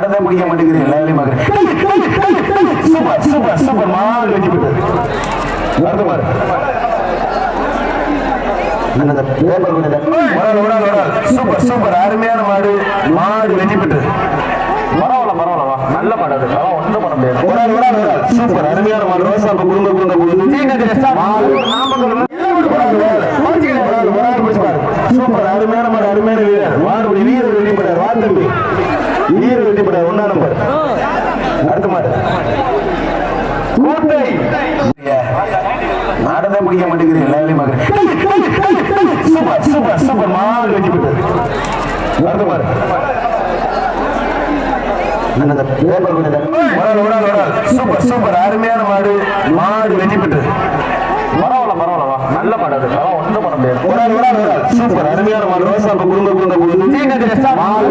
மாடதான் பிடிக்க மாட்டேங்கிறீங்க எல்லாரையும் பார்க்குறேன். சூப்பர் சூப்பர் சூப்பர் வெட்டி விட்டு வருது பாரு. Super super. அருமையான மாடு மாடு வெட்டி விட்டு பரவாயில்ல பரவாயில்ல வா. நல்ல மாடு அது. அதெல்லாம் ஒன்றும் பண்ண முடியாது. ஒரு ஆள், ஒரு ஆள், ஒரு ஆள். சூப்பர் அருமையான மாடு ரோசா குடும்ப குடும்ப குடும்ப பாரு. சூப்பர். அருமையான மாடு அருமையான வீரர். மாடு வீரர் வெட்டிப்படார் வா தம்பி. வெட்டிப்படார் ஒன்னா நம்பர் அடுத்த மாடு. கோட்டை நாடதான் பிடிக்க மாட்டேங்கிறீங்க பார்க்குறேன். Super super super. மாடு வெட்டிப்பட்டு அடுத்த மாடு. Super super. அருமையான மாடு. மாடு வெட்டிப்பட்டு பரவாயில்ல பரவாயில்ல வா. நல்ல மாடு அது. ஒன்றும் பண்ண முடியாது. சூப்பர். அருமையான மாடு. ரோசா குடும்ப குடும்ப மாடு